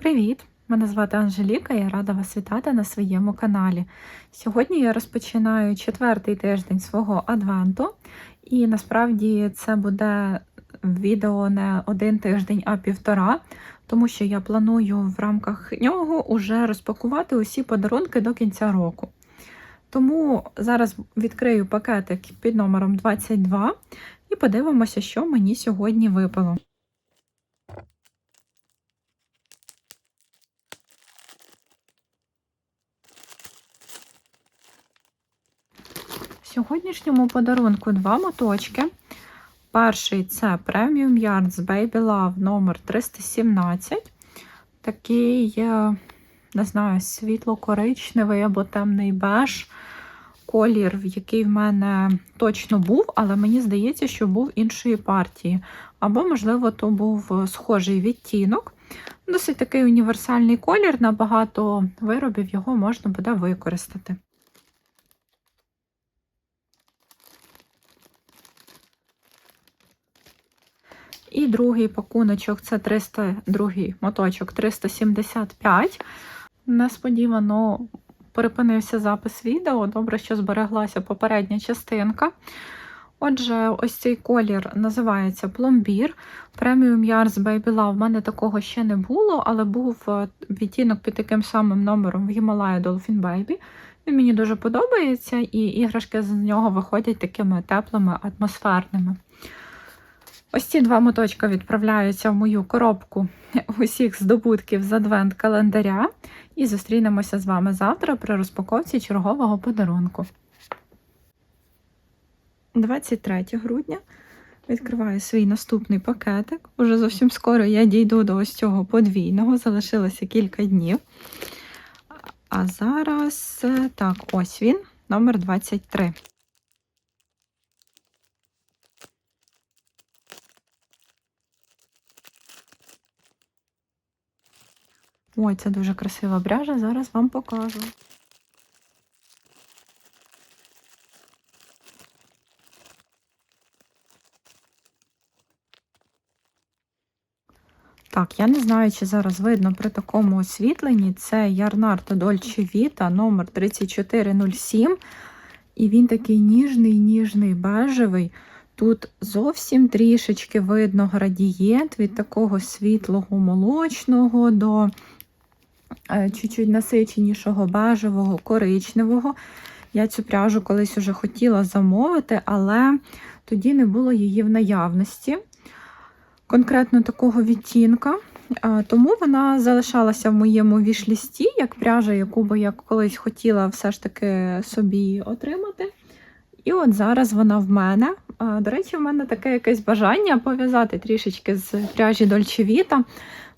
Привіт! Мене звати Анжеліка, я рада вас вітати на своєму каналі. Сьогодні я розпочинаю четвертий тиждень свого адвенту, і насправді це буде відео не один тиждень, а півтора, тому що я планую в рамках нього уже розпакувати усі подарунки до кінця року. Тому зараз відкрию пакетик під номером 22 і подивимося, що мені сьогодні випало. Сьогоднішньому подарунку два моточки. Перший це Premium Yards Baby Love номер 317. Такий, не знаю, світло-коричневий або темний беж. Колір, який в мене точно був, але мені здається, що був іншої партії. Або, можливо, то був схожий відтінок. Досить такий універсальний колір, на багато виробів його можна буде використати. І другий пакуночок це 300, другий моточок 375. Несподівано перепинився запис відео. Добре, що збереглася попередня частинка. Отже, ось цей колір називається пломбір. Premium Yards Baby Love. У мене такого ще не було, але був е, відтінок під таким самим номером в Himalaya Dolphin Baby. Він мені дуже подобається, і іграшки з нього виходять такими теплими, атмосферними. Ось ці два моточка відправляються в мою коробку усіх здобутків з адвент календаря. І зустрінемося з вами завтра при розпаковці чергового подарунку. 23 грудня відкриваю свій наступний пакетик. Уже зовсім скоро я дійду до ось цього подвійного, залишилося кілька днів. А зараз, так, ось він, номер 23. Ой, це дуже красива бряжа, зараз вам покажу. Так, я не знаю, чи зараз видно при такому освітленні. Це Ярнарто Дольче Віта номер 3407. І він такий ніжний, ніжний, бежевий. Тут зовсім трішечки видно градієнт від такого світлого молочного до чуть-чуть насиченішого, бежевого, коричневого. Я цю пряжу колись уже хотіла замовити, але тоді не було її в наявності. Конкретно такого відтінка. Е, тому вона залишалася в моєму вішлісті, як пряжа, яку би я колись хотіла все ж таки собі отримати. І от зараз вона в мене. Е, до речі, в мене таке якесь бажання пов'язати трішечки з пряжі Vita.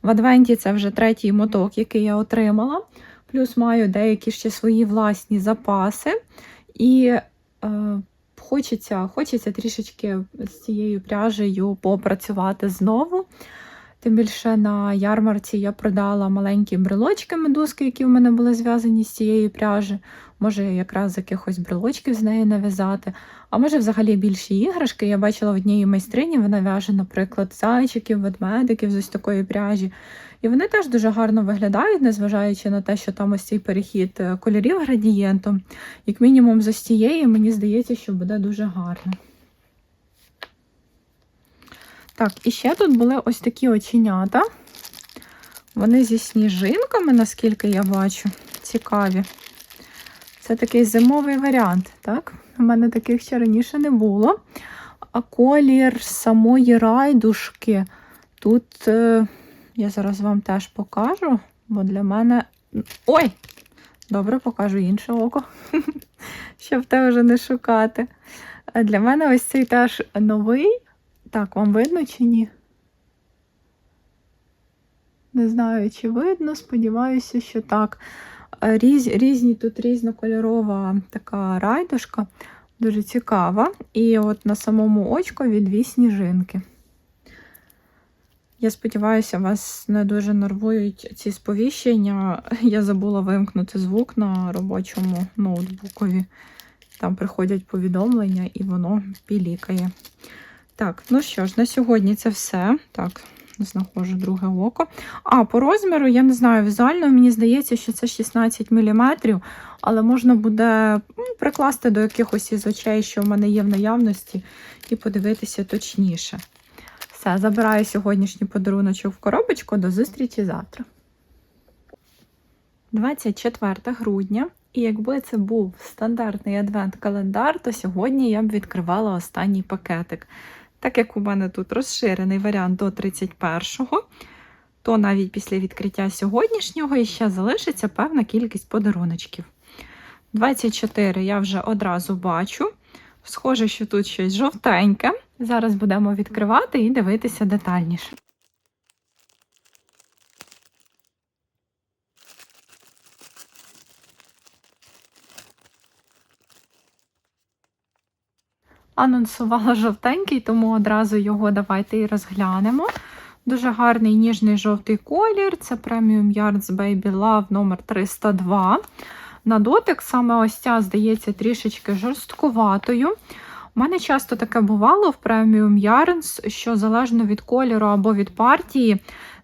В Адвенті це вже третій моток, який я отримала. Плюс маю деякі ще свої власні запаси. І е, хочеться хочеться трішечки з цією пряжею попрацювати знову. Тим більше на ярмарці я продала маленькі брелочки медузки, які в мене були зв'язані з цією пряжі. Може, якраз якихось брелочків з неї нав'язати. А може, взагалі більші іграшки. Я бачила в одній майстрині, вона в'яже, наприклад, зайчиків, ведмедиків з ось такої пряжі. І вони теж дуже гарно виглядають, незважаючи на те, що там ось цей перехід е, кольорів градієнтом. Як мінімум, з ось цієї, мені здається, що буде дуже гарно. Так, і ще тут були ось такі оченята. Вони зі сніжинками, наскільки я бачу, цікаві. Це такий зимовий варіант, так? У мене таких ще раніше не було. А колір самої райдушки. Тут е, я зараз вам теж покажу, бо для мене. Ой! Добре, покажу інше око, щоб те вже не шукати. Для мене ось цей теж новий. Так, вам видно чи ні? Не знаю, чи видно, сподіваюся, що так. Різ, Різні тут різнокольорова така райдушка, дуже цікава. І от на самому очкові дві сніжинки. Я сподіваюся, вас не дуже нервують ці сповіщення. Я забула вимкнути звук на робочому ноутбукові. Там приходять повідомлення і воно пілікає. Так, ну що ж, на сьогодні це все. Так, знаходжу друге око. А по розміру, я не знаю, візуально мені здається, що це 16 мм, але можна буде прикласти до якихось із очей, що в мене є в наявності, і подивитися точніше. Все, забираю сьогоднішній подаруночок в коробочку. До зустрічі завтра. 24 грудня. І якби це був стандартний адвент-календар, то сьогодні я б відкривала останній пакетик. Так як у мене тут розширений варіант до 31-го, то навіть після відкриття сьогоднішнього іще залишиться певна кількість подаруночків. 24 я вже одразу бачу. Схоже, що тут щось жовтеньке. Зараз будемо відкривати і дивитися детальніше. Анонсувала жовтенький, тому одразу його давайте і розглянемо. Дуже гарний ніжний жовтий колір. Це Premium Yards Baby Love номер 302. На дотик саме ось ця, здається, трішечки жорсткуватою. У мене часто таке бувало в Premium Yarns, що залежно від кольору або від партії,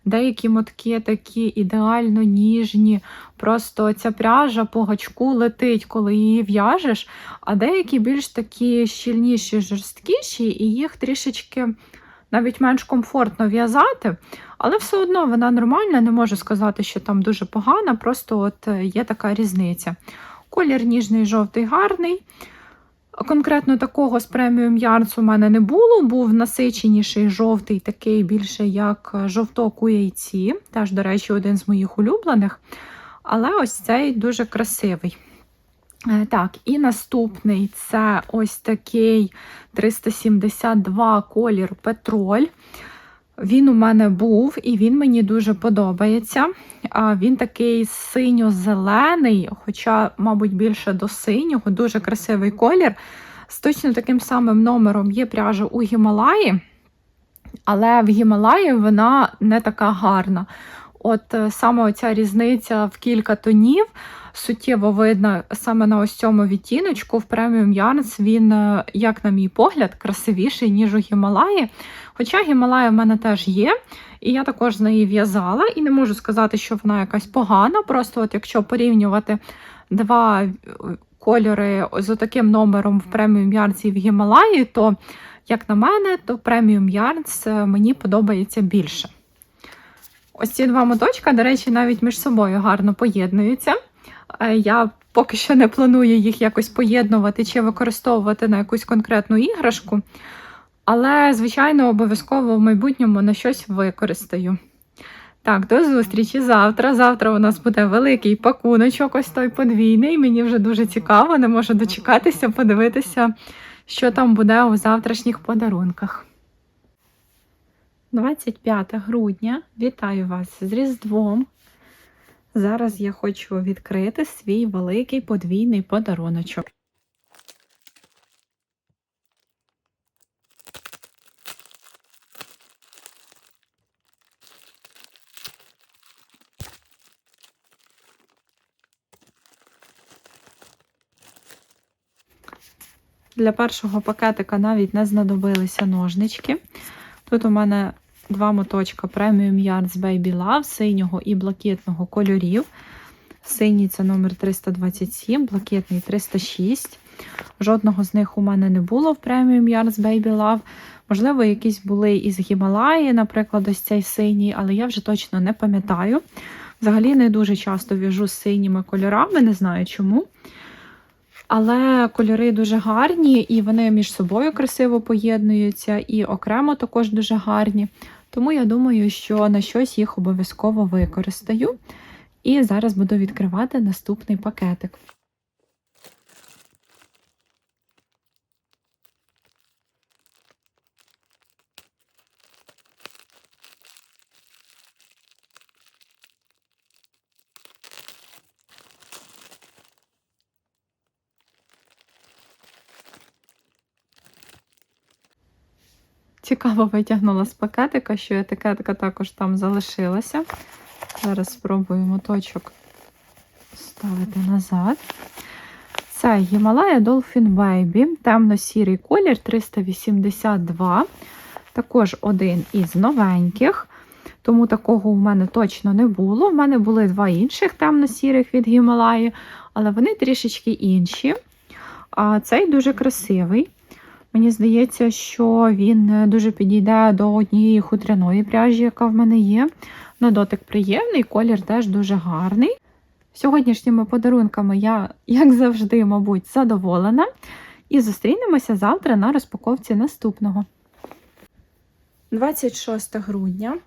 деякі мотки такі ідеально ніжні. Просто ця пряжа по гачку летить, коли її в'яжеш, а деякі більш такі щільніші, жорсткіші, і їх трішечки навіть менш комфортно в'язати. Але все одно вона нормальна, не можу сказати, що там дуже погана, просто от є така різниця. Колір ніжний, жовтий, гарний. Конкретно такого з преміум ярдс у мене не було, був насиченіший жовтий, такий більше як жовток у яйці. Теж, до речі, один з моїх улюблених. Але ось цей дуже красивий. Е, Так, і наступний це ось такий 372 колір Петроль. Він у мене був і він мені дуже подобається. Він такий синьо-зелений, хоча, мабуть, більше до синього, дуже красивий колір. З точно таким самим номером є пряжа у Гімалаї, але в Гімалаї вона не така гарна. От е, саме оця різниця в кілька тонів суттєво видно саме на ось цьому відтіночку в Premium Yarns він, е, як на мій погляд, красивіший, ніж у Гімалаї. Хоча Гімалая в мене теж є, і я також з неї в'язала, і не можу сказати, що вона якась погана. Просто от якщо порівнювати два е, кольори з таким номером в Premium Yarns і в Гімалаї, то, як на мене, то Premium Yarns е, мені подобається більше. Ось ці два моточка, до речі, навіть між собою гарно поєднуються. Е, Я поки що не планую їх якось поєднувати чи використовувати на якусь конкретну іграшку. Але, звичайно, обов'язково в майбутньому на щось використаю. Так, до зустрічі завтра. Завтра у нас буде великий пакуночок, ось той подвійний. Мені вже дуже цікаво, не можу дочекатися, подивитися, що там буде у завтрашніх подарунках. 25 грудня. Вітаю вас з Різдвом. Зараз я хочу відкрити свій великий подвійний подаруночок. Для першого пакетика навіть не знадобилися ножнички. Тут у мене два моточка Premium Yards Baby Love синього і блакитного кольорів. Синій це номер 327, блакитний 306. Жодного з них у мене не було в Premium Yards Baby Love. Можливо, якісь були із Гімалаї, наприклад, ось цей синій, але я вже точно не пам'ятаю. Взагалі не дуже часто в'яжу з синіми кольорами, не знаю чому. Але кольори дуже гарні, і вони між собою красиво поєднуються, і окремо також дуже гарні. Тому я думаю, що на щось їх обов'язково використаю. І зараз буду відкривати наступний пакетик. Цікаво витягнула з пакетика, що етикетка також там залишилася. Зараз спробую моточок ставити назад. Це Himalaya Dolphin Baby, темно-сірий колір 382. Також один із новеньких. Тому такого у мене точно не було. У мене були два інших темно-сірих від Гімалаї, але вони трішечки інші. А цей дуже красивий. Мені здається, що він е, дуже підійде до однієї хутряної пряжі, яка в мене є. На дотик приємний, колір теж дуже гарний. Сьогоднішніми подарунками я, як завжди, мабуть, задоволена. І зустрінемося завтра на розпаковці наступного. 26 грудня.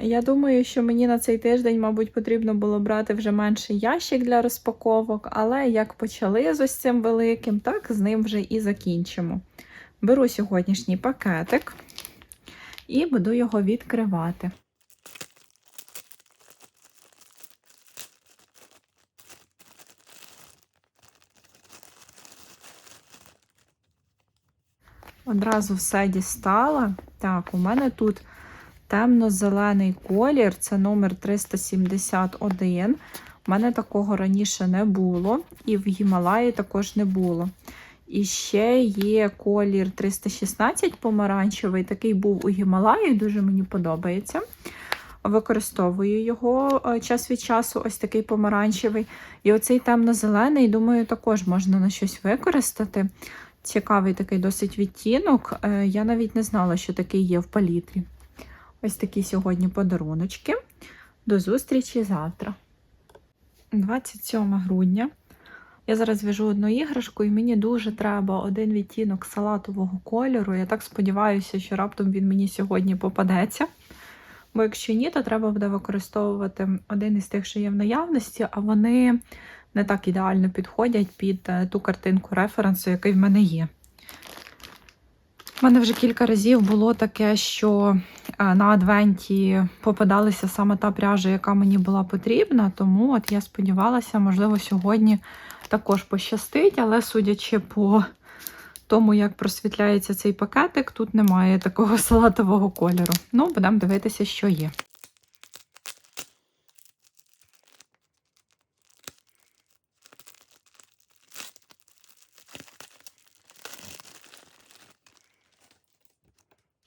Я думаю, що мені на цей тиждень, мабуть, потрібно було брати вже менший ящик для розпаковок, але як почали з ось цим великим, так з ним вже і закінчимо. Беру сьогоднішній пакетик і буду його відкривати. Одразу все дістала. Так, у мене тут темно-зелений колір, це номер 371. У мене такого раніше не було, і в Гімалаї також не було. І ще є колір 316 помаранчевий, такий був у Гімалаї, дуже мені подобається. Використовую його е, час від часу, ось такий помаранчевий. І оцей темно-зелений, думаю, також можна на щось використати. Цікавий такий досить відтінок. Е, Я навіть не знала, що такий є в палітрі. Ось такі сьогодні подаруночки. До зустрічі завтра. 27 грудня. Я зараз в'яжу одну іграшку, і мені дуже треба один відтінок салатового кольору. Я так сподіваюся, що раптом він мені сьогодні попадеться. Бо якщо ні, то треба буде використовувати один із тих, що є в наявності, а вони не так ідеально підходять під е, ту картинку референсу, який в мене є. У мене вже кілька разів було таке, що е, на адвенті попадалася саме та пряжа, яка мені була потрібна, тому от я сподівалася, можливо, сьогодні також пощастить, але судячи по тому, як просвітляється цей пакетик, тут немає такого салатового кольору. Ну, будемо дивитися, що є.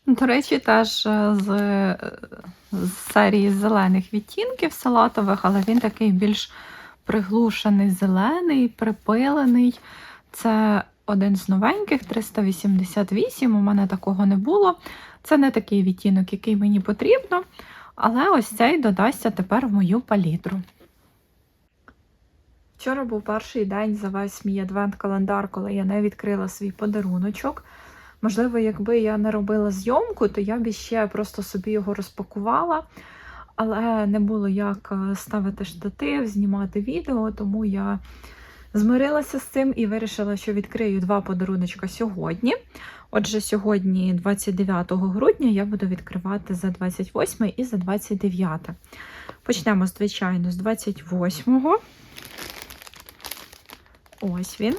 До речі, теж е, з, е, з серії зелених відтінків салатових, але він такий більш приглушений зелений, припилений. Це один з новеньких 388. У мене такого не було. Це не такий відтінок, який мені потрібно. Але ось цей додасться тепер в мою палітру. Вчора був перший день за весь мій адвент-календар, коли я не відкрила свій подаруночок. Можливо, якби я не робила зйомку, то я б ще просто собі його розпакувала. Але не було як е, ставити штатив, знімати відео, тому я змирилася з цим і вирішила, що відкрию два подаруночка сьогодні. Отже, сьогодні, 29 грудня, я буду відкривати за 28 і за 29. Почнемо, звичайно, з 28. Ось він.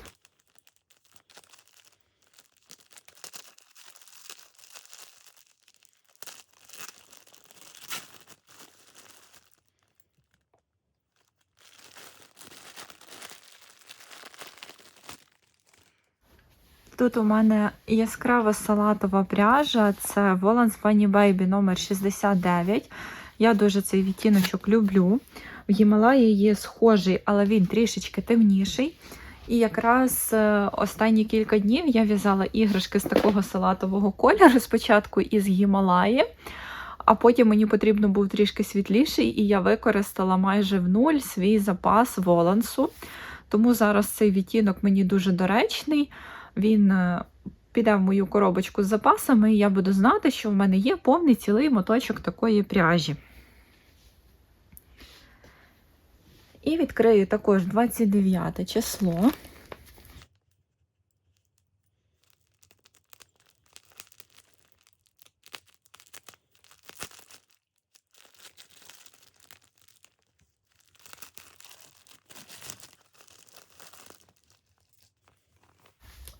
Тут у мене яскрава салатова пряжа, це Volans Bunny Baby номер 69. Я дуже цей відтіночок люблю. В Гімалаї є схожий, але він трішечки темніший. І якраз е, останні кілька днів я в'язала іграшки з такого салатового кольору, спочатку із Гімалаї, а потім мені потрібно був трішки світліший, і я використала майже в нуль свій запас волансу. Тому зараз цей відтінок мені дуже доречний. Він е, піде в мою коробочку з запасами, і я буду знати, що в мене є повний цілий моточок такої пряжі. І відкрию також 29 число.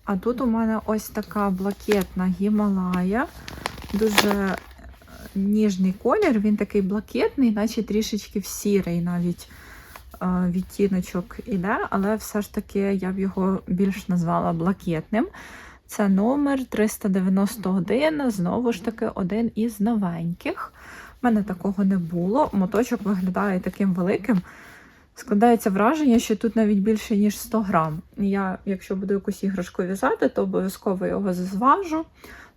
А тут у мене ось така блакетна Гімалая. Дуже е, ніжний колір, він такий блакетний, наче трішечки в сірий навіть е, відтіночок іде, але все ж таки я б його більш назвала блакетним. Це номер 391, знову ж таки, один із новеньких. У мене такого не було. Моточок виглядає таким великим. Складається враження, що тут навіть більше, ніж 100 грам. Я, якщо буду якусь іграшку в'язати, то обов'язково його зважу.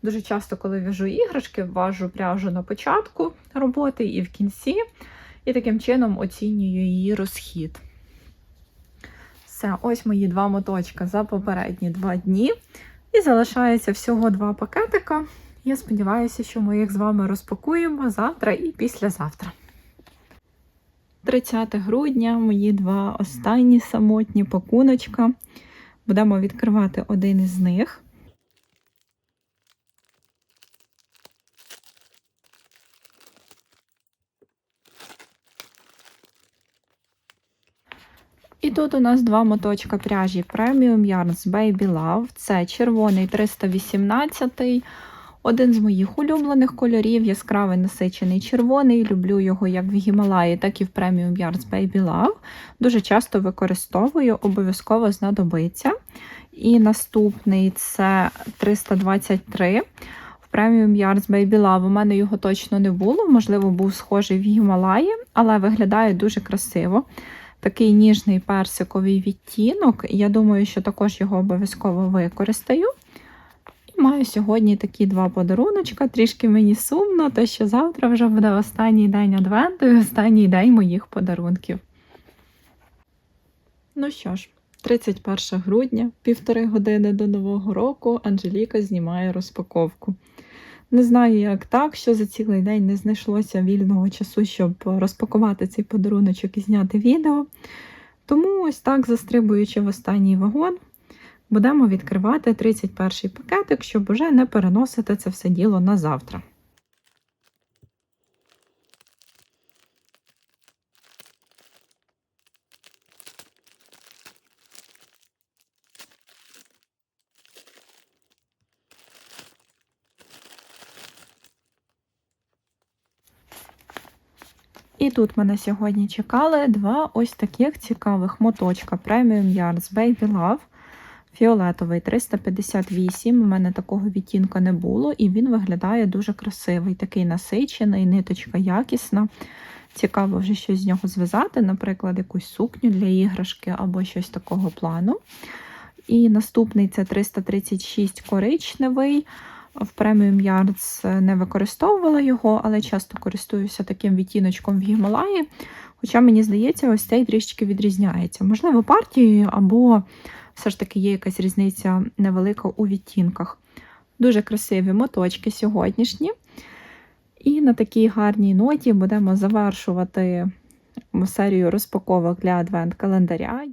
Дуже часто, коли в'яжу іграшки, важу пряжу на початку роботи і в кінці, і таким чином оцінюю її розхід. Все, ось мої два моточка за попередні два дні. І залишається всього два пакетика. Я сподіваюся, що ми їх з вами розпакуємо завтра і післязавтра. 30 грудня мої два останні самотні пакуночка. Будемо відкривати один із них. І тут у нас два моточка пряжі Premium Yarns Baby Love. Це червоний 318 один з моїх улюблених кольорів, яскравий насичений червоний. Люблю його як в Гімалаї, так і в Premium Yarns Baby Love. Дуже часто використовую, обов'язково знадобиться. І наступний це 323. В Premium Yarns Baby Love у мене його точно не було, можливо, був схожий в Гімалаї, але виглядає дуже красиво. Такий ніжний персиковий відтінок. Я думаю, що також його обов'язково використаю. Маю сьогодні такі два подаруночка. Трішки мені сумно, те, що завтра вже буде останній день адвенту і останній день моїх подарунків. Ну що ж, 31 грудня, півтори години до Нового року, Анжеліка знімає розпаковку. Не знаю, як так, що за цілий день не знайшлося вільного часу, щоб розпакувати цей подаруночок і зняти відео. Тому ось так, застрибуючи в останній вагон, будемо відкривати 31-й пакетик, щоб уже не переносити це все діло на завтра. І тут мене сьогодні чекали два ось таких цікавих моточка Premium Yarns Baby Love. Фіолетовий 358. У мене такого відтінка не було, і він виглядає дуже красивий, такий насичений, ниточка якісна. Цікаво вже щось з нього зв'язати, наприклад, якусь сукню для іграшки або щось такого плану. І наступний це 336 коричневий. В Premium Yards не використовувала його, але часто користуюся таким відтіночком в Гімалаї. Хоча, мені здається, ось цей трішки відрізняється. Можливо, партією, або все ж таки є якась різниця невелика у відтінках. Дуже красиві моточки сьогоднішні. І на такій гарній ноті будемо завершувати серію розпаковок для адвент-календаря.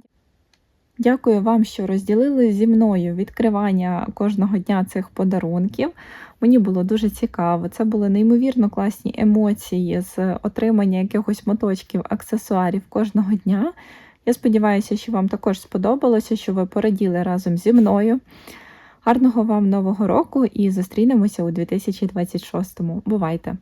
Дякую вам, що розділили зі мною відкривання кожного дня цих подарунків. Мені було дуже цікаво. Це були неймовірно класні емоції з отримання якихось моточків, аксесуарів кожного дня. Я сподіваюся, що вам також сподобалося, що ви пораділи разом зі мною. Гарного вам нового року і зустрінемося у 2026-му. Бувайте!